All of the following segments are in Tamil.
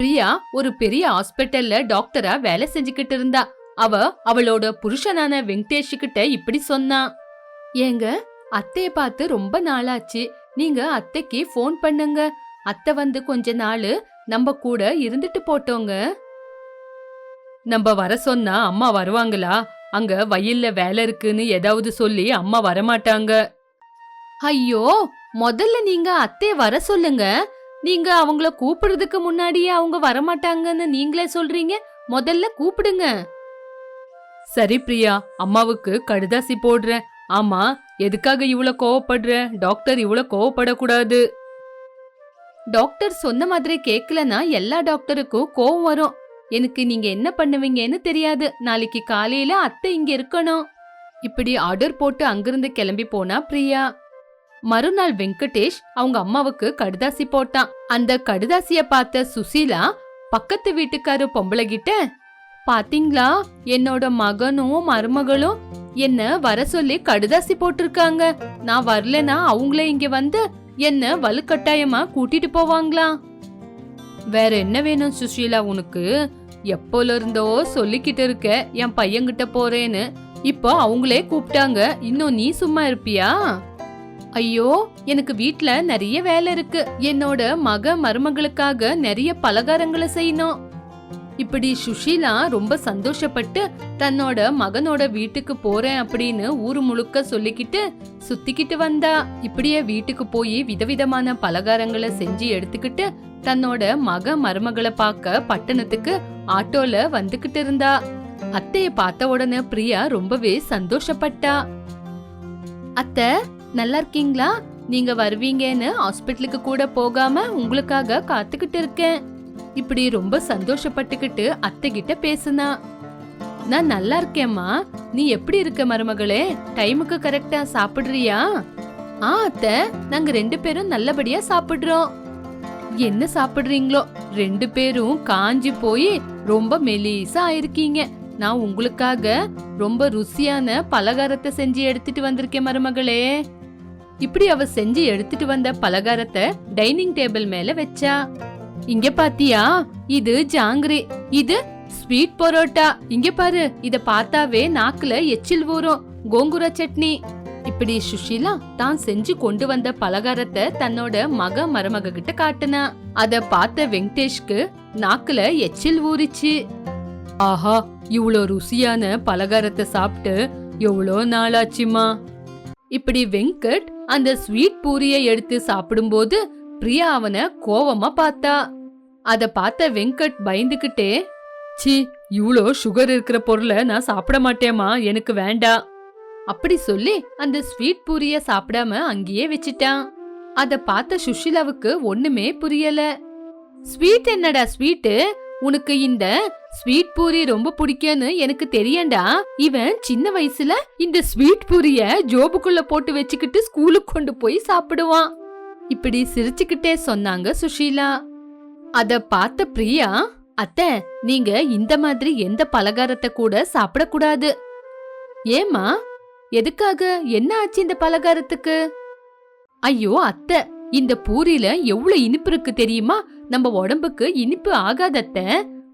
பிரியா ஒரு பெரிய ஹாஸ்பிட்டல்ல டாக்டரா வேலை செஞ்சுக்கிட்டு இருந்தா. அவ அவளோட புருஷனான வெங்கடேஷ் கிட்ட இப்படி சொன்னா. ஏங்க அத்தைய பார்த்து ரொம்ப நாளாச்சு. நீங்க அத்தைக்கு ஃபோன் பண்ணுங்க. அத்தை வந்து கொஞ்ச நாள் நம்ம கூட இருந்துட்டு போட்டோங்க. நம்ம வர சொன்னா அம்மா வருவாங்களா? அங்க வயல்ல வேலை இருக்குன்னு ஏதாவது சொல்லி அம்மா வரமாட்டாங்க. ஐயோ முதல்ல நீங்க அத்தைய வர சொல்லுங்க. நீங்க அவங்கள கூப்பிடுறதுக்கு முன்னாடியே அவங்க வரமாட்டாங்கன்னு நீங்களே சொல்றீங்க? முதல்ல கூப்பிடுங்க. சரி பிரியா. அம்மாவுக்கு கடுதாசி போடுறேன். ஆமா எதுக்காக இவ்வளோ கோவப்படுற? டாக்டர் இவ்வளோ கோவப்படக்கூடாது. டாக்டர் சொன்ன மாதிரி கேட்கலன்னா எல்லா டாக்டருக்கும் கோவம் வரும். எனக்கு நீங்க என்ன பண்ணுவீங்கன்னு தெரியாது. நாளைக்கு காலையில அத்தை இங்க இருக்கணும். இப்படி ஆர்டர் போட்டு அங்கிருந்து கிளம்பி போனா பிரியா. மறுநாள் வெங்கடேஷ் அவங்க அம்மாவுக்கு கடுதாசி போட்டான். அந்த கடுதாசிய பார்த்த சுசீலா பக்கத்து வீட்டுக்காரு பொம்பளை கிட்ட பாத்தீங்களா? என்னோட மகனும் மருமகளும் என்ன வர சொல்லி கடுதாசி போட்டிருக்காங்க. நான் வரலனா அவங்களே இங்க வந்து என்ன வலுக்கட்டாயமா கூட்டிட்டு போவாங்களா? வேற என்ன வேணும் சுஷீலா உனக்கு? எப்போல இருந்தோ சொல்லிக்கிட்டு இருக்க என் பையன்கிட்ட போறேன்னு. இப்போ அவங்களே கூப்பிட்டாங்க. இன்னும் நீ சும்மா இருப்பியா? ஐயோ எனக்கு வீட்ல நிறைய வேலை இருக்கு. என்னோட மக மருமகளுக்காக நிறைய பலகாரங்களை செய்யணும். இப்படி சுஷீலா ரொம்ப சந்தோஷப்பட்டு தன்னோட மகனோட வீட்டுக்கு போறேன் அப்படின்னு ஊரு முழுக்க சொல்லிக்கிட்டு சுத்திக்கிட்டு வந்தா. இப்படியே வீட்டுக்கு போய் விதவிதமான பலகாரங்களை செஞ்சு எடுத்துக்கிட்டு தன்னோட மக மருமகளை பார்க்க பட்டணத்துக்கு ஆட்டோல வந்துகிட்டு இருந்தா. அத்தைய பார்த்த உடனே பிரியா ரொம்பவே சந்தோஷப்பட்டா. அத்தை நல்லா இருக்கீங்களா நீங்க வருவீங்கன்னு ஹாஸ்பிட்டலுக்கு கூட போகாம உங்களுக்காக காத்துக்கிட்டு இருக்கேன். இப்படி ரொம்ப சந்தோஷப்பட்டுக்கிட்டு அத்தை கிட்ட பேசுனா. நான் நல்லா இருக்கேம்மா நீ எப்படி இருக்க மருமகளே? டைமுக்கு கரெக்டா சாப்பிடுறியா? ஆ அத்தை. நாங்க ரெண்டு பேரும் நல்லபடியா சாப்பிடுறோம். என்ன சாப்பிடுறீங்களோ? ரெண்டு பேரும் காஞ்சி போய் ரொம்ப மெலிசா ஆயிருக்கீங்க. நான் உங்களுக்காக ரொம்ப ருசியான பலகாரத்தை செஞ்சு எடுத்துட்டு வந்திருக்கேன் மருமகளே. இப்படி அவ செஞ்சு எடுத்துட்டு வந்த பலகாரத்தை டைனிங் டேபிள் மேல வச்சா. இங்க பாத்தியா? இது ஜாங்கிரி. இது ஸ்வீட் பரோட்டா. இங்க பாரு இத பார்த்தாவே நாக்குல எச்சில் ஊறும். கோங்குர சட்னி. இப்படி சுஷீலா தான் செஞ்சு கொண்டு வந்த பலகாரத்தை தன்னோட மக மருமக கிட்ட காட்டுனா. அத பார்த்த வெங்கடேஷ்க்கு நாக்குல எச்சில் ஊறிச்சு. ஆஹா இவ்ளோ ருசியான பலகாரத்தை சாப்பிட்டு எவ்வளோ நாளாச்சுமா. இப்படி வெங்கட் அந்த ஸ்வீட் பூரிய எடுத்து சாப்பிடும்போது பிரியா அவனை கோவமா பார்த்தா. அத பார்த்த வெங்கட் பயந்துகிட்டே சி இவ்ளோ சுகர் இருக்கிற பொருளை நான் சாப்பிட மாட்டேமா எனக்கு வேண்டாம். அப்படி சொல்லி அந்த ஸ்வீட் பூரிய சாப்பிடாம அங்கேயே வச்சிட்டான். அத பார்த்த சுஷிலாவுக்கு ஒண்ணுமே புரியல. ஸ்வீட் என்னடா ஸ்வீட்டு? உனக்கு இந்த ஸ்வீட் பூரி ரொம்ப பிடிக்கும்னு எனக்கு தெரியண்டா இவன் சின்ன வயசுல இந்த ஸ்வீட் பூரிய ஜோபுக்குள்ள போட்டு வச்சுக்கிட்டு ஸ்கூலுக்கு கொண்டு போய் சாப்பிடுவான். இப்படி சிரிச்சுக்கிட்டே சொன்னாங்க சுஷீலா. அத பார்த்த பிரியா அத்தை நீங்க இந்த மாதிரி எந்த பலகாரத்தை கூட சாப்பிடக்கூடாது. ஏமா எதுக்காக? என்ன ஆச்சு இந்த பலகாரத்துக்கு? ஐயோ அத்தை இந்த பூரியில எவ்வளவு இனிப்பு இருக்கு தெரியுமா? நம்ம உடம்புக்கு இனிப்பு ஆகாதத்த?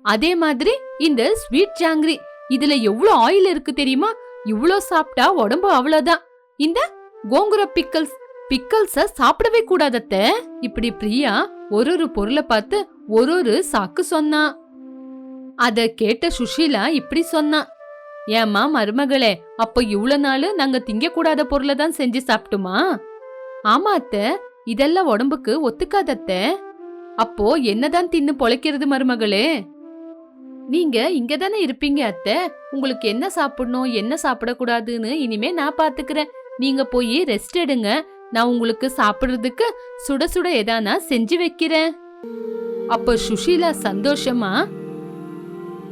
அதே மாதிரி இந்த ஸ்வீட் ஜாங்கிரி இதுல எவ்வளவு ஆயில் இருக்கு தெரியுமா? இவ்ளோ சாப்பிட்டா உடம்பு அவ்வளவுதான் இந்த கோங்குர பிக்கல்ஸ் பிக்கல்ஸ சாப்பிடவே கூடாதத்த? இப்படி பிரியா ஒரு ஒரு பொருளை பார்த்து ஒரு ஒரு சாக்கு சொன்னா. அத கேட்ட சுஷீலா இப்படி சொன்னா. ஏம்மா மருமகளே அப்ப இவ்வளவு நாள் நாங்க திங்க கூடாத பொருளை தான் செஞ்சு சாப்பிட்டுமா? ஆமா அத்த இதெல்லாம் உடம்புக்கு ஒத்துக்காதத்த? அப்போ என்னதான் தின்னு பொழைக்கிறது மருமகளே? நீங்க இங்க தானே இருப்பீங்க அத்தை. உங்களுக்கு என்ன சாப்பிடணும் என்ன சாப்பிடக்கூடாதுன்னு இனிமே நான் பாத்துக்கிறேன். நீங்க போய் ரெஸ்ட் எடுங்க. நான் உங்களுக்கு சாப்பிடுறதுக்கு சுட சுட எதானா செஞ்சு வைக்கிறேன். அப்ப சுஷீலா சந்தோஷமா?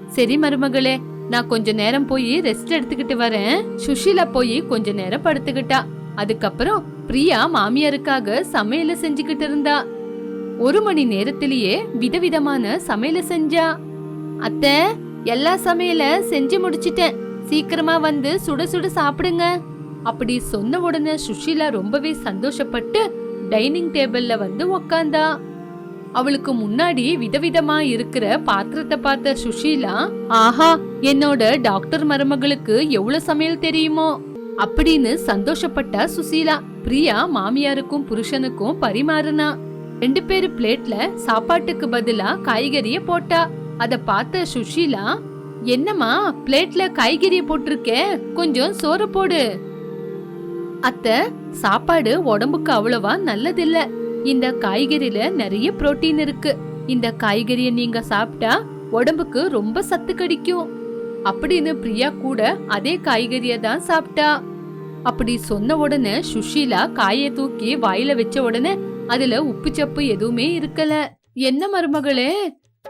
சரி மருமகளே நான் கொஞ்ச நேரம் போய் ரெஸ்ட் எடுத்துக்கிட்டு வரேன். சுஷீலா போய் கொஞ்ச நேரம் படுத்துக்கிட்டா. அதுக்கப்புறம் பிரியா மாமியாருக்காக சமையல செஞ்சுக்கிட்டு இருந்தா. ஒரு மணி நேரத்திலேயே விதவிதமான சமையல செஞ்சா. அத்தை எல்லா சமையல செஞ்சு முடிச்சிட்டேன். சீக்கிரமா வந்து சுட சுட சாப்பிடுங்க. அப்படி சொன்ன உடனே சுஷீலா ரொம்பவே சந்தோஷப்பட்டு டைனிங் டேபிள்ல வந்து உக்காந்தா. அவளுக்கு முன்னாடி விதவிதமா இருக்கிற பாத்திரத்தை பார்த்த சுஷீலா ஆஹா என்னோட டாக்டர் மருமகளுக்கு எவ்வளவு சமையல் தெரியுமோ? அப்படின்னு சந்தோஷப்பட்டா சுசீலா பிரியா மாமியாருக்கும் புருஷனுக்கும் பரிமாறுனா. ரெண்டு பேரு பிளேட்ல சாப்பாட்டுக்கு பதிலா காய்கறிய போட்டா. அத பார்த்த சுஷீலா என்னம்மா பிளேட்ல காய்கறிய போட்டிருக்கே கொஞ்சம் சோறு போடு. அத்தை சாப்பாடு உடம்புக்கு அவ்வளவா நல்லதில்ல. இந்த காய்கறியில நிறைய புரோட்டீன் இருக்கு. இந்த காய்கறிய நீங்க சாப்பிட்டா உடம்புக்கு ரொம்ப சத்து கிடைக்கும். அப்படின்னு பிரியா கூட அதே காய்கறிய தான் சாப்பிட்டா. அப்படி சொன்ன உடனே சுஷீலா காயை தூக்கி வாயில வச்ச உடனே அதுல உப்பு சப்பு எதுவுமே இருக்கல. என்ன மருமகளே?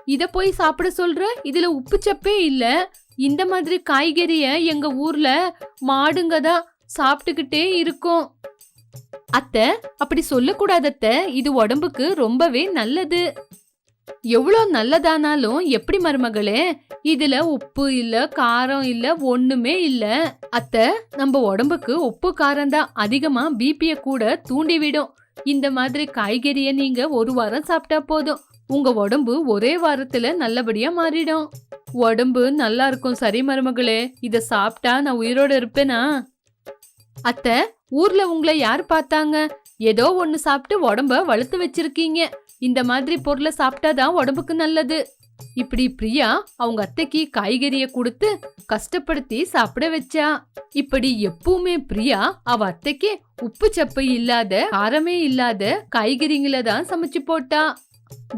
இத போய் சாப்பிட சொல்ற? இதுல உப்பு சப்பே இல்ல. இந்த மாதிரி காய்கறிய எங்க ஊர்ல மாடுங்க தான் சாப்பிட்டுக்கிட்டே இருக்கும். அத்தை அப்படி சொல்லக்கூடாதத்த. இது உடம்புக்கு ரொம்பவே நல்லது. எவ்வளோ நல்லதானாலும் எப்படி மருமகளே? இதுல உப்பு இல்ல காரம் இல்ல ஒண்ணுமே இல்ல. அத்தை நம்ம உடம்புக்கு உப்பு காரம் தான் அதிகமா பிபிய கூட தூண்டிவிடும். இந்த மாதிரி காய்கறியை நீங்க ஒரு வாரம் சாப்பிட்டா போதும். உங்க உடம்பு ஒரே வாரத்துல நல்லபடியா மாறிடும். உடம்பு நல்லா இருக்கும். சரி மருமகளே இத சாப்பிட்டா நான் உயிரோட இருப்பேனா? அத்தை ஊர்ல உங்களை யார் பார்த்தாங்க? ஏதோ ஒன்னு சாப்பிட்டு உடம்ப வளர்த்து வச்சிருக்கீங்க. இந்த மாதிரி பொருளை சாப்பிட்டாதான் உடம்புக்கு நல்லது. இப்படி பிரியா அவங்க அத்தைக்கு காய்கறிய கொடுத்து கஷ்டப்படுத்தி சாப்பிட வச்சா. இப்படி எப்பவுமே பிரியா அவ அத்தைக்கு உப்பு சப்பு இல்லாத காரமே இல்லாத காய்கறிங்கள தான் சமைச்சு போட்டா.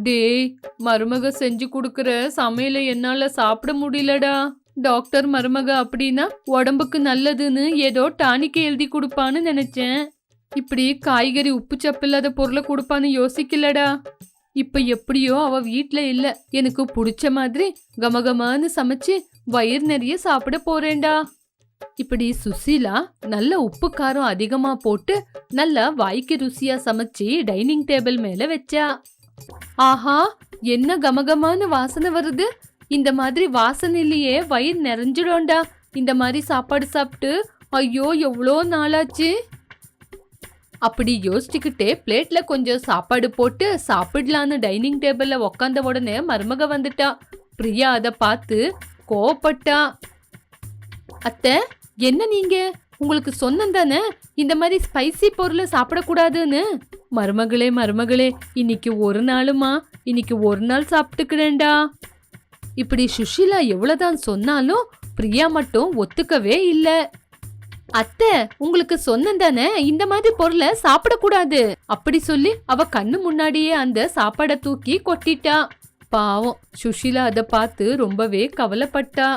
டேய் மருமக செஞ்சு கொடுக்கற சமையல என்னால சாப்பிட முடியலடா. டாக்டர் மருமக அப்படின்னா உடம்புக்கு நல்லதுன்னு ஏதோ டானிக்கு எழுதி கொடுப்பான்னு நினைச்சேன். இப்படி காய்கறி உப்பு சப்பு இல்லாத பொருளை கொடுப்பான்னு யோசிக்கலடா. இப்ப எப்படியோ அவ வீட்ல இல்ல. எனக்கு பிடிச்ச மாதிரி கமகமான்னு சமைச்சு வயிறு நிறைய சாப்பிட போறேன்டா. இப்படி சுசீலா நல்ல உப்பு காரம் அதிகமா போட்டு நல்லா வாய்க்கு ருசியா சமைச்சு டைனிங் டேபிள் மேல வச்சா. ஆஹா என்ன கமகமான்னு வாசனை வருது. இந்த மாதிரி வாசனையிலேயே வயிறு நிறைஞ்சிடும்டா. இந்த மாதிரி சாப்பாடு சாப்பிட்டு ஐயோ எவ்வளோ நாளாச்சு. அப்படி யோசிச்சுக்கிட்டே பிளேட்ல கொஞ்சம் சாப்பாடு போட்டு சாப்பிடலான்னு டைனிங் டேபிள்ல உக்காந்த உடனே மருமக வந்துட்டா. பிரியா அதை பார்த்து கோவப்பட்டா. அத்தை என்ன நீங்க? உங்களுக்கு சொன்னம் தானே? இந்த மாதிரி ஸ்பைசி பொருளை சாப்பிடக்கூடாதுன்னு. மருமகளே மருமகளே இன்னைக்கு ஒரு நாளுமா? இன்னைக்கு ஒரு நாள் சாப்பிட்டுக்கிறேன்டா. இப்படி சுஷீலா எவ்வளோதான் சொன்னாலும் பிரியா மட்டும் ஒத்துக்கவே இல்லை. அத்தை உங்களுக்கு சொன்னந்தானே இந்த மாதிரி பொருளை சாப்பிடக்கூடாது. அப்படி சொல்லி அவ கண்ணு முன்னாடியே அந்த சாப்பாடை தூக்கி கொட்டிட்டா. பாவம் சுஷிலா அதை பார்த்து ரொம்பவே கவலைப்பட்டா.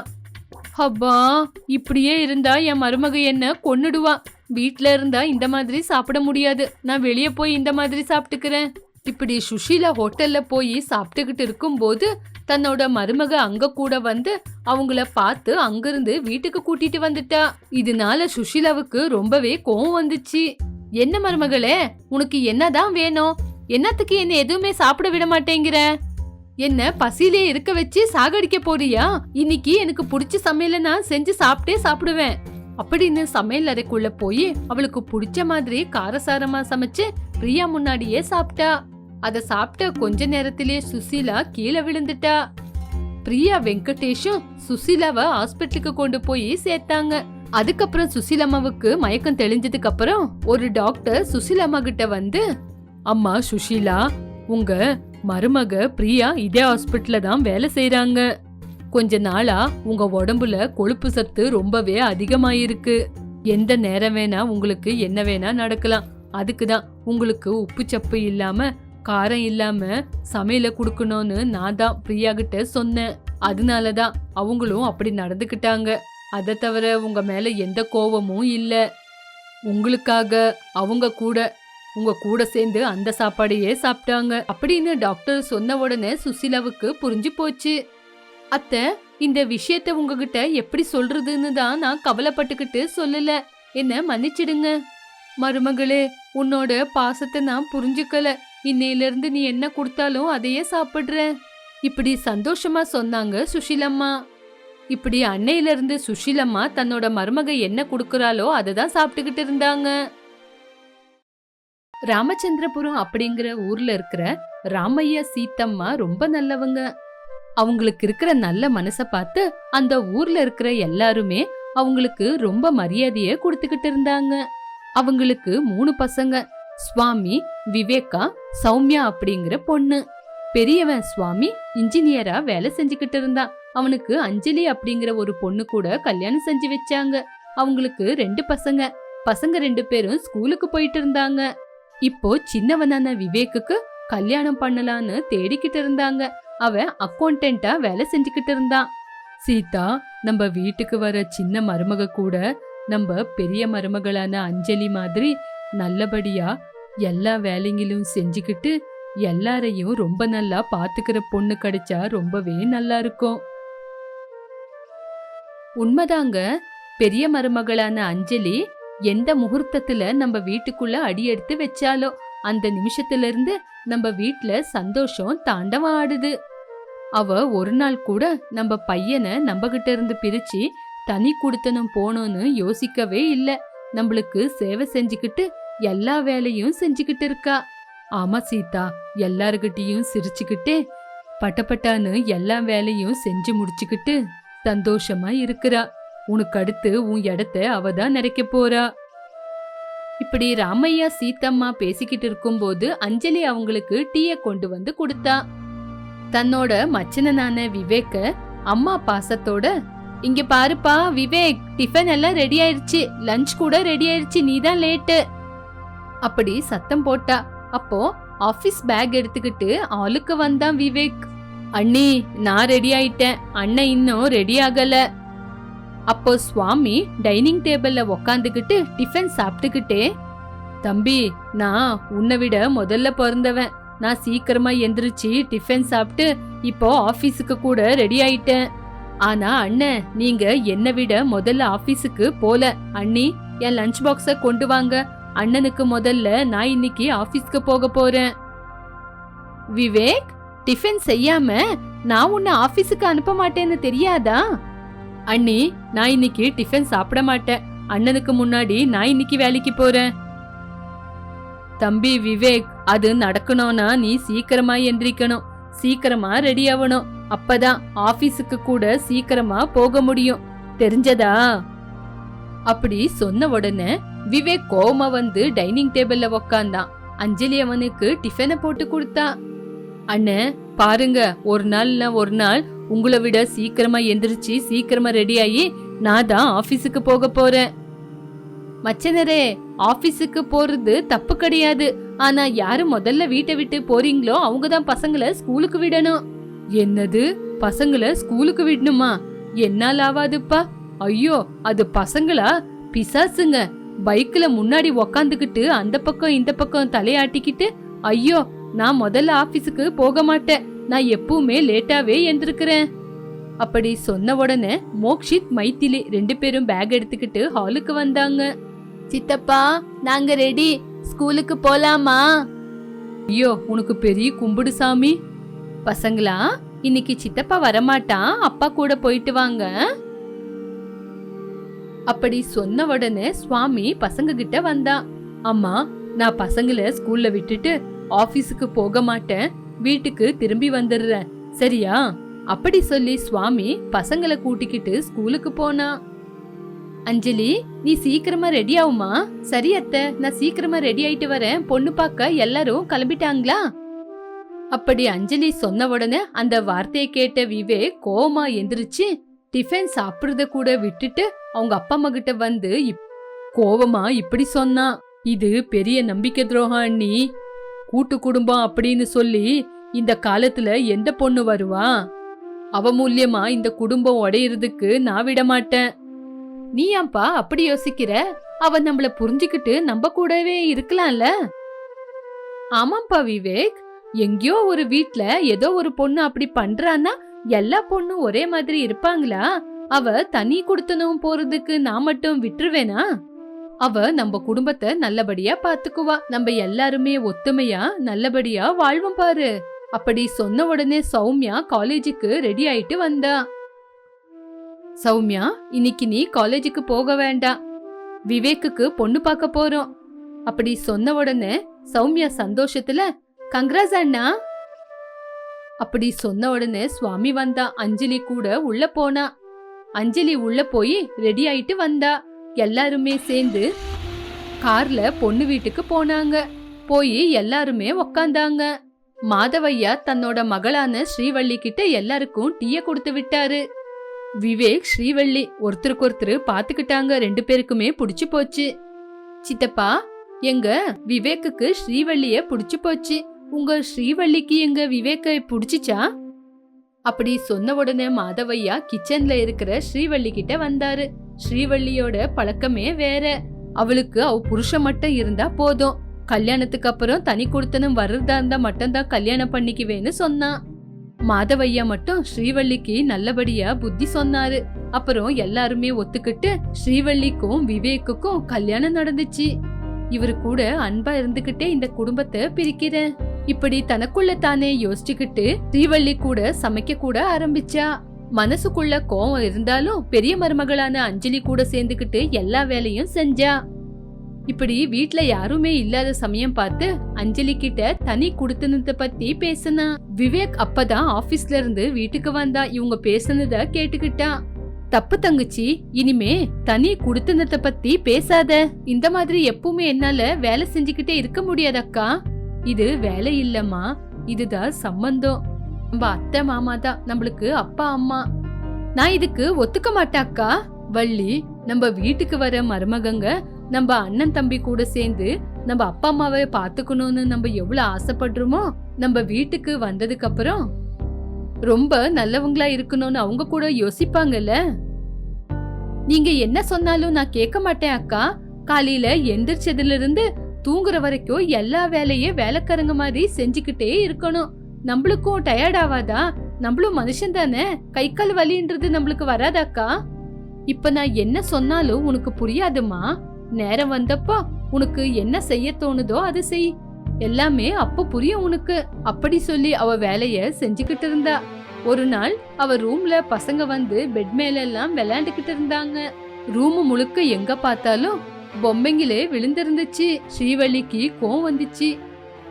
அப்பா இப்படியே இருந்தா என் மருமக என்ன கொன்னுடுவா. வீட்ல இருந்தா இந்த மாதிரி சாப்பிட முடியாது. நான் வெளியே போய் இந்த மாதிரி சாப்பிட்டுக்கிறேன். இப்படி சுஷீலா ஹோட்டல்ல போய் சாப்பிட்டுக்கிட்டு இருக்கும்போது தன்னோட மருமக அங்க கூட வந்து அவங்கள பார்த்து அங்கிருந்து வீட்டுக்கு கூட்டிட்டு வந்துட்டா. இதனால சுஷீலாவுக்கு ரொம்பவே கோவம் வந்துச்சு. என்ன மருமகளே உனக்கு என்னதான் வேணும்? என்னத்துக்கு என்ன எதுவுமே சாப்பிட விட மாட்டேங்கிற? என்ன பசியிலே இருக்க வச்சு சாகடிக்க போறியா? இன்னைக்கு எனக்கு பிடிச்ச சமையல நான் செஞ்சு சாப்பிட்டே சாப்பிடுவேன். அப்படின்னு சமையல் அறைக்குள்ள போய் அவளுக்கு பிடிச்ச மாதிரி காரசாரமா சமைச்சு பிரியா முன்னாடியே சாப்பிட்டா. அத சாப்பிட்ட கொஞ்ச நேரத்திலேயே சுசீலா கீழே விழுந்துட்டா. பிரியா வெங்கடேஷும் சுசீலாவை ஹாஸ்பிட்டலுக்கு கொண்டு போய் சேர்த்தாங்க. அதுக்கப்புறம் சுசீலம்மாவுக்கு மயக்கம் தெளிஞ்சதுக்கு அப்புறம் ஒரு டாக்டர் சுசீலம்மா கிட்ட வந்து அம்மா சுஷீலா உங்க மருமக பிரியா இதே ஹாஸ்பிட்டல தான் வேலை செய்யறாங்க கொஞ்ச நாளா உங்க உடம்புல கொழுப்பு சத்து ரொம்பவே அதிகமாயிருக்கு. எந்த நேரம் வேணா உங்களுக்கு என்ன வேணா நடக்கலாம். அதுக்கு தான் உங்களுக்கு உப்பு சப்பு இல்லாம காரம் இல்லாம சமையல குடுக்கணும்னு நான் தான் பிரியா கிட்ட சொன்னேன். அதனால தான் அவங்களும் அப்படி நடந்துக்கிட்டாங்க. அதை தவிர உங்க மேல எந்த கோவமும் இல்ல. உங்களுக்காக அவங்க கூட உங்க கூட சேர்ந்து அந்த சாப்பாடையே சாப்பிட்டாங்க. அப்படின்னு டாக்டர் சொன்ன உடனே சுசிலாவுக்கு புரிஞ்சு போச்சு. அத்தை இந்த விஷயத்த உங்ககிட்ட எப்படி சொல்றதுன்னு தான் நான் கவலைப்பட்டுக்கிட்டு சொல்லல. என்ன மன்னிச்சிடுங்க. மருமகளே உன்னோட பாசத்தை நான் புரிஞ்சுக்கல. இன்னையிலிருந்து நீ என்ன கொடுத்தாலும் அதையே சாப்பிட்ற. இப்படி சந்தோஷமா சொன்னாங்க சுஷிலம்மா. இப்படி அன்னையில இருந்து சுஷிலம்மா தன்னோட மருமக என்ன கொடுக்கறாளோ அதை தான் சாப்பிட்டுக்கிட்டு இருந்தாங்க. ராமச்சந்திரபுரம் அப்படிங்கிற ஊர்ல இருக்கிற ராமையா சீத்தம்மா ரொம்ப நல்லவங்க. அவங்களுக்கு இருக்கிற நல்ல மனசை பார்த்து அந்த ஊர்ல இருக்கிற எல்லாருமே அவங்களுக்கு ரொம்ப மரியாதையை கொடுத்துக்கிட்டு இருந்தாங்க. அவங்களுக்கு மூணு பசங்க. சுவாமி விவேகா சௌமியா அப்படிங்கிற பொண்ணு. பெரியவன் சுவாமி இன்ஜினியரா வேலை செஞ்சுக்கிட்டு இருந்தான் அவனுக்கு அஞ்சலி அப்படிங்கிற ஒரு பொண்ணு கூட கல்யாணம் செஞ்சு வச்சாங்க. அவங்களுக்கு ரெண்டு பசங்க. பசங்க ரெண்டு பேரும் ஸ்கூலுக்கு போயிட்டு இருந்தாங்க. இப்போ சின்னவனான விவேக்குக்கு கல்யாணம் பண்ணலான்னு தேடிக்கிட்டு இருந்தாங்க. அவன் அக்கௌண்டன்ட்டா வேலை செஞ்சுக்கிட்டு இருந்தான் சீதா நம்ம வீட்டுக்கு வர சின்ன மருமக கூட நம்ம பெரிய மருமகளான அஞ்சலி மாதிரி நல்லபடியா எல்லா வேலைங்களும் செஞ்சுக்கிட்டு எல்லாரையும் ரொம்ப நல்லா பாத்துக்கிற பொண்ணு கிடைச்சா ரொம்பவே நல்லா இருக்கும். உண்மைதாங்க பெரிய மருமகளான அஞ்சலி எந்த முகூர்த்தத்துல நம்ம வீட்டுக்குள்ள அடி எடுத்து வச்சாலோ அந்த நிமிஷத்துல இருந்து நம்ம வீட்ல சந்தோஷம் தாண்டவம் ஆடுது. அவ ஒரு நாள் கூட நம்ம பையனை நம்ம கிட்ட இருந்து பிரிச்சு தனி குடுத்தனும் போனோன்னு யோசிக்கவே இல்ல. நம்மளுக்கு சேவை செஞ்சுக்கிட்டு எல்லா வேலையும் செஞ்சுக்கிட்டு இருக்கா. ஆமா சீதா எல்லார்கிட்டயும் சிரிச்சுக்கிட்டே பட்டப்பட்டான்னு எல்லா வேலையும் செஞ்சு முடிச்சுக்கிட்டு சந்தோஷமா இருக்கிறா. உனக்கு அடுத்து உன் இடத்த அவ தான் நிறைக்க போறா. இப்படி ராமையா சீத்தம்மா பேசிக்கிட்டு இருக்கும்போது அஞ்சலி அவங்களுக்கு டீய கொண்டு வந்து கொடுத்தா. தன்னோட மச்சனனான விவேக்க அம்மா பாசத்தோட இங்க பாருப்பா விவேக் டிஃபன் எல்லாம் ரெடி ஆயிருச்சு. லஞ்ச் கூட ரெடி ஆயிருச்சு. நீதான் லேட்டு அப்படி சத்தம் போட்டா. அப்போ ஆபீஸ் பேக் எடுத்துக்கிட்டு ஆளுக்கு வந்தான் விவேக். அண்ணி நான் ரெடி ஆயிட்டேன். அண்ணன் இன்னும் ரெடி ஆகல. அப்போ சுவாமி டைனிங் டேபிள்ல உக்காந்துக்கிட்டு டிஃபன் சாப்பிட்டுக்கிட்டே தம்பி நான் உன்னை விட முதல்ல பிறந்தவன். நான் சீக்கிரமா எந்திரிச்சு டிஃபன் சாப்பிட்டு இப்போ ஆபீஸுக்கு கூட ரெடி ஆயிட்டேன். ஆனா அண்ணன் நீங்க என்னை விட முதல்ல ஆபீஸுக்கு போல. அண்ணி என் லஞ்ச் பாக்ஸ கொண்டு வாங்க. அண்ணனுக்கு முதல்ல நான் இன்னைக்கு ஆபீஸ்க்கு போக போறேன். விவேக் டிஃபன் செய்யாம நான் உன்னை ஆபீஸுக்கு அனுப்ப மாட்டேன்னு தெரியாதா? அண்ணி நான் இன்னைக்கு டிஃபன் சாப்பிட மாட்டேன். அண்ணனுக்கு முன்னாடி நான் இன்னைக்கு வேலைக்கு போறேன். தம்பி விவேக் அது நடக்கணும்னா நீ சீக்கிரமா எந்திரிக்கணும். சீக்கிரமா ரெடி ஆகணும் அப்பதான் ஆபீஸுக்கு கூட சீக்கிரமா போக முடியும். தெரிஞ்சதா? அப்படி சொன்ன உடனே விவேக் கோவமா வந்து டைனிங் டேபிள்ல உக்காந்தான். அஞ்சலி அவனுக்கு டிஃபனை போட்டு கொடுத்தா. அண்ணே பாருங்க ஒரு நாள்னா ஒரு நாள் உங்களை விட சீக்கிரமா எந்திரிச்சு சீக்கிரமா ரெடி ஆகி நான் தான் ஆபீஸுக்கு போக போறேன். மச்சனரே ஆபீஸுக்கு போறது தப்பு கிடையாது. ஆனா யாரு முதல்ல வீட்டை விட்டு போறீங்களோ அவங்க தான் பசங்களை ஸ்கூலுக்கு விடணும். என்னது? பசங்களை ஸ்கூலுக்கு விடணுமா? என்னால் ஆவாதுப்பா. ஐயோ அது பசங்களா? பிசாசுங்க. பைக்ல முன்னாடி உக்காந்துக்கிட்டு அந்த பக்கம் இந்த பக்கம் தலையாட்டிக்கிட்டு ஐயோ நான் முதல்ல ஆபீஸுக்கு போக மாட்டேன். நான் எப்பவுமே லேட்டாவே எந்திருக்கிறேன். அப்படி சொன்ன உடனே மோக்ஷித் மைத்திலி ரெண்டு பேரும் பேக் எடுத்துக்கிட்டு ஹாலுக்கு வந்தாங்க. சித்தப்பா நாங்க ரெடி ஸ்கூலுக்கு போலாமா? ஐயோ உனக்கு பெரிய கும்பிடு சாமி. பசங்களா? இன்னைக்கு சித்தப்பா வரமாட்டான் அப்பா கூட போயிட்டு வாங்க. அப்படி சொன்ன உடனே சுவாமி பசங்க கிட்ட வந்தான் அம்மா நான் பசங்கள ஸ்கூல்ல விட்டுட்டு ஆபீஸுக்கு போக மாட்டேன். வீட்டுக்கு திரும்பி வந்துடுறேன். சரியா? அப்படி சொல்லி சுவாமி பசங்களை கூட்டிக்கிட்டு ஸ்கூலுக்கு போனா. அஞ்சலி நீ சீக்கிரமா ரெடி ஆகுமா? சரி அத்தை நான் சீக்கிரமா ரெடி ஆயிட்டு வரேன். பொண்ணு பார்க்க எல்லாரும் கிளம்பிட்டாங்களா? அப்படி அஞ்சலி சொன்ன உடனே அந்த வார்த்தையை கேட்ட விவேக் கோவமா எந்திரிச்சு டிஃபன் சாப்பிடுறத கூட விட்டுட்டு அவங்க அப்பா அம்மா கிட்ட வந்து இப்- கோவமா இப்படி சொன்னா இது பெரிய நம்பிக்கை துரோகம் அண்ணி. கூட்டு குடும்பம் அப்படின்னு சொல்லி இந்த காலத்துல எந்த பொண்ணு வருவா? அவ மூலியமா இந்த குடும்பம் உடையிறதுக்கு நான் விட மாட்டேன். நீ ஏன்பா அப்படி யோசிக்கிற? அவ நம்மள புரிஞ்சுக்கிட்டு நம்ம கூடவே இருக்கலாம்ல? ஆமாப்பா விவேக். எங்கேயோ ஒரு வீட்ல ஏதோ ஒரு பொண்ணு அப்படி பண்றான்னா எல்லா பொண்ணும் ஒரே மாதிரி இருப்பாங்களா? அவ தனி கொடுத்தனும் போறதுக்கு நான் மட்டும் விட்டுருவேனா? அவ நம்ம குடும்பத்தை நல்லபடியா பாத்துக்குவா. நம்ம எல்லாருமே ஒத்துமையா நல்லபடியா வாழ்வோம் பாரு. அப்படி சொன்ன உடனே சௌமியா காலேஜுக்கு ரெடி ஆயிட்டு வந்தா. சௌமியா இன்னைக்கு நீ காலேஜுக்கு போக வேண்டாம் விவேக்குக்கு பொண்ணு பார்க்க போறோம். அப்படி சொன்ன உடனே சௌமியா சந்தோஷத்துல கங்க்ராஸ் அண்ணா? அப்படி சொன்ன உடனே சுவாமி வந்தா. அஞ்சலி கூட உள்ள போனா. அஞ்சலி உள்ள போய் ரெடி ஆயிட்டு வந்தா. எல்லாருமே சேர்ந்து கார்ல பொண்ணு வீட்டுக்கு போனாங்க. போய் எல்லாருமே உக்காந்தாங்க. மாதவையா தன்னோட மகளான ஸ்ரீவள்ளி கிட்ட எல்லாருக்கும் டீய கொடுத்து விட்டாரு. விவேக் ஸ்ரீவள்ளி ஒருத்தருக்கு ஒருத்தர் பாத்துக்கிட்டாங்க. ரெண்டு பேருக்குமே பிடிச்சு போச்சு. சித்தப்பா எங்க விவேக்குக்கு ஸ்ரீவள்ளிய பிடிச்சு போச்சு. உங்க ஸ்ரீவள்ளிக்கு எங்க விவேக்கை பிடிச்சிச்சா? அப்படி சொன்ன உடனே மாதவையா கிச்சன்ல இருக்கிற ஸ்ரீவள்ளி கிட்ட வந்தாரு. ஸ்ரீவள்ளியோட பழக்கமே வேற. அவளுக்கு அவ புருஷன் மட்டும் இருந்தா போதும். கல்யாணத்துக்கு அப்புறம் தனி கொடுத்தனும் வர்றதா இருந்தா மட்டும்தான் கல்யாணம் பண்ணிக்குவேன்னு சொன்னான் மாதவையா மட்டும் ஸ்ரீவள்ளிக்கு நல்லபடியா புத்தி சொன்னாரு. அப்புறம் எல்லாருமே ஒத்துக்கிட்டு ஸ்ரீவள்ளிக்கும் விவேக்குக்கும் கல்யாணம் நடந்துச்சு. இவரு கூட அன்பா இருந்துகிட்டே இந்த குடும்பத்தை பிரிக்கிறேன். இப்படி தனக்குள்ள தானே யோசிச்சுக்கிட்டு ஸ்ரீவள்ளி கூட சமைக்க கூட ஆரம்பிச்சா? மனசுக்குள்ள கோவம் இருந்தாலும் பெரிய மருமகளான அஞ்சலி கூட சேர்ந்துக்கிட்டு எல்லா வேலையும் செஞ்சா? இப்படி வீட்ல யாருமே இல்லாத சமயம் பார்த்து அஞ்சலி கிட்ட தனி குடுத்தனத்தை பத்தி பேசினா? விவேக் அப்பதான் ஆபீஸ்ல இருந்து வீட்டுக்கு வந்தா இவங்க பேசுனத கேட்டுக்கிட்டா? தப்பு தங்கச்சி இனிமே தனி குடுத்தனத்தை பத்தி பேசாத. இந்த மாதிரி எப்பவுமே என்னால வேலை செஞ்சுக்கிட்டே இருக்க முடியாதக்கா? இது வேலை இல்லம்மா. இதுதான் சம்பந்தம். நம்ம அத்தை மாமா தான் நம்மளுக்கு அப்பா அம்மா. நான் இதுக்கு ஒத்துக்க மாட்டாக்கா வள்ளி நம்ம வீட்டுக்கு வர மருமகங்க நம்ம அண்ணன் தம்பி கூட சேர்ந்து நம்ம அப்பா அம்மாவை பாத்துக்கணும்னு நம்ம எவ்வளவு ஆசைப்படுறோமோ நம்ம வீட்டுக்கு வந்ததுக்கு அப்புறம் ரொம்ப நல்லவங்களா இருக்கணும்னு அவங்க கூட யோசிப்பாங்கல்ல. நீங்க என்ன சொன்னாலும் நான் கேட்க மாட்டேன் அக்கா. காலையில எந்திரிச்சதுல இருந்து தூங்குற வரைக்கும் எல்லா வேலையும் வேலைக்காரங்க மாதிரி செஞ்சுக்கிட்டே இருக்கணும். நம்மளுக்கும் டயர்ட் ஆவாதா? நம்மளும் மனுஷன் தானே? கை கால் வலின்றது நம்மளுக்கு வராதாக்கா? இப்ப நான் என்ன சொன்னாலும் உனக்கு புரியாதுமா? நேரம் வந்தப்போ உனக்கு என்ன செய்ய தோணுதோ அது செய். எல்லாமே அப்ப புரியும் உனக்கு. அப்படி சொல்லி அவ வேலைய செஞ்சுக்கிட்டு இருந்தா. ஒரு நாள் அவ ரூம்ல பசங்க வந்து பெட் மேல எல்லாம் விளையாண்டுகிட்டு இருந்தாங்க. ரூம் முழுக்க எங்க பார்த்தாலும் பொம்மைங்களே விழுந்திருந்துச்சு. ஸ்ரீவள்ளிக்கு கோவம் வந்துச்சு.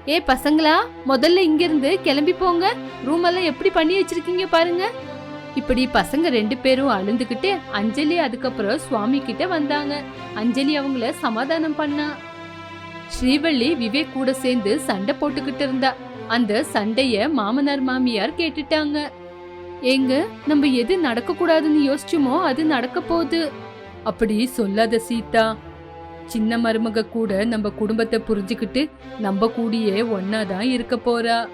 ஏ பசங்களா முதல்ல இங்க இருந்து கிளம்பி போங்க. ரூம் எல்லாம் எப்படி பண்ணி வச்சிருக்கீங்க பாருங்க. இப்படி பசங்க ரெண்டு பேரும் அழுந்துகிட்டு அஞ்சலி அதுக்கப்புறம் சுவாமி கிட்ட வந்தாங்க. அஞ்சலி அவங்கள சமாதானம் பண்ணா. ஸ்ரீவள்ளி விவேக் கூட சேர்ந்து சண்டை போட்டுக்கிட்டு இருந்தா. அந்த சண்டைய மாமனார் மாமியார் கேட்டுட்டாங்க. ஏங்க நம்ம எது நடக்க கூடாதுன்னு யோசிச்சுமோ அது நடக்க போகுது. அப்படி சொல்லாத சீதா சின்ன மருமக கூட நம்ம குடும்பத்தை புரிஞ்சுக்கிட்டு நம்ம கூடியே ஒன்னாதான் இருக்க போறா.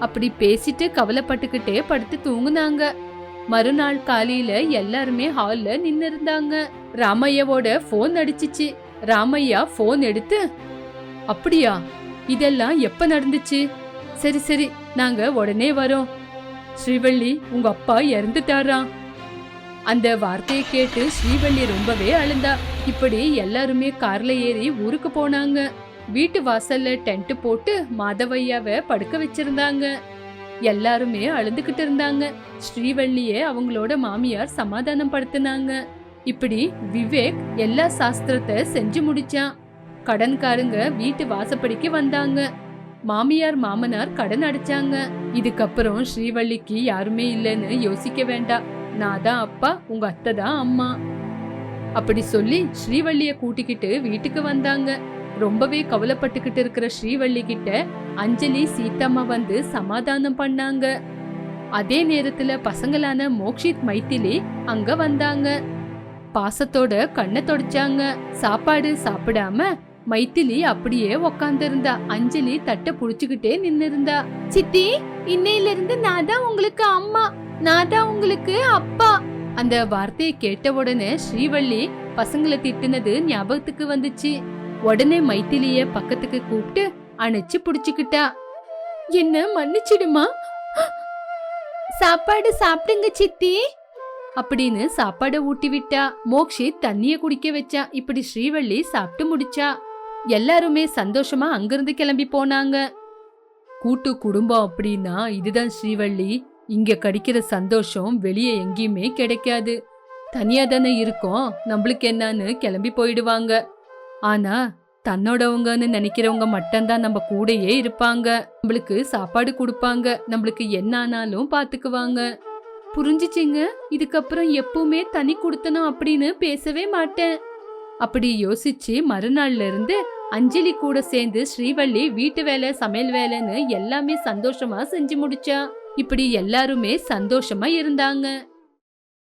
அப்படி பேசிட்டு கவலைப்பட்டுக்கிட்டே படுத்து தூங்குனாங்க. மறுநாள் காலையில எல்லாருமே ஹால்ல நின்னு இருந்தாங்க. ராமையாவோட போன் அடிச்சிச்சு. ராமையா போன் எடுத்து அப்படியா? இதெல்லாம் எப்ப நடந்துச்சு? சரி சரி நாங்க உடனே வரோம். ஸ்ரீவள்ளி உங்க அப்பா இறந்துட்டாராம். அந்த வார்த்தையை கேட்டு ஸ்ரீவள்ளி ரொம்பவே அழுந்தா. இப்படி எல்லாருமே கார்ல ஏறி ஊருக்கு போனாங்க. வீட்டு வாசல்ல டென்ட் போட்டு மாதவையாவை படுக்க வச்சிருந்தாங்க. எல்லாருமே அழுதுகிட்டு இருந்தாங்க. ஸ்ரீவள்ளிய அவங்களோட மாமியார் சமாதானம் படுத்தினாங்க. இப்படி விவேக் எல்லா சாஸ்திரத்தை செஞ்சு முடிச்சான். கடன்காரங்க வீட்டு வாசப்படிக்கு வந்தாங்க. மாமியார் மாமனார் கடன் அடைச்சாங்க. இதுக்கப்புறம் ஸ்ரீவள்ளிக்கு யாருமே இல்லைன்னு யோசிக்க வேண்டாம். நான் தான் அப்பா உங்க அத்தை தான் அம்மா. அப்படி சொல்லி ஸ்ரீவள்ளிய கூட்டிக்கிட்டு வீட்டுக்கு வந்தாங்க. ரொம்பவே கவலைப்பட்டுக்கிட்டு இருக்கிற ஸ்ரீவள்ளி கிட்ட அஞ்சலி சீத்தம்மா வந்து சமாதானம் பண்ணாங்க. அதே நேரத்துல பசங்களான மோக்ஷித் மைத்திலி அங்க வந்தாங்க. பாசத்தோட கண்ணை தொடச்சாங்க. சாப்பாடு சாப்பிடாம மைத்திலி அப்படியே உக்காந்துருந்தா. அஞ்சலி தட்டை புடிச்சுக்கிட்டே நின்னு இருந்தா சித்தி இன்னையில இருந்து நான் தான் உங்களுக்கு அம்மா. நான் தான் உங்களுக்கு அப்பா. அந்த வார்த்தையை கேட்ட உடனே ஸ்ரீவள்ளி பசங்களை திட்டுனது ஞாபகத்துக்கு வந்துச்சு. உடனே மைத்திலிய பக்கத்துக்கு கூப்பிட்டு அணைச்சு புடிச்சுக்கிட்டா. என்ன மன்னிச்சிடுமா? சாப்பாடு சாப்பிடுங்க சித்தி. அப்படின்னு சாப்பாடை ஊட்டி விட்டா மோக்ஷி தண்ணிய குடிக்க வச்சா. இப்படி ஸ்ரீவள்ளி சாப்பிட்டு முடிச்சா. எல்லாருமே சந்தோஷமா அங்கிருந்து கிளம்பி போனாங்க. கூட்டு குடும்பம் அப்படின்னா இதுதான் ஸ்ரீவள்ளி. இங்க கிடைக்கிற சந்தோஷம் வெளியே எங்கேயுமே கிடைக்காது. தனியா தானே இருக்கோம். நம்மளுக்கு என்னன்னு கிளம்பி போயிடுவாங்க. ஆனா தன்னோடவங்கன்னு நினைக்கிறவங்க மட்டும்தான் நம்ம கூடயே இருப்பாங்க. நம்மளுக்கு சாப்பாடு கொடுப்பாங்க. நம்மளுக்கு என்ன ஆனாலும் பாத்துக்குவாங்க. புரிஞ்சுச்சிங்க? இதுக்கப்புறம் எப்பவுமே தனி கொடுத்தனும் அப்படின்னு பேசவே மாட்டேன். அப்படி யோசிச்சு மறுநாள்ல இருந்து அஞ்சலி கூட சேர்ந்து ஸ்ரீவள்ளி வீட்டு வேலை சமையல் வேலைன்னு எல்லாமே சந்தோஷமா செஞ்சு முடிச்சா. இப்படி எல்லாருமே சந்தோஷமா இருந்தாங்க.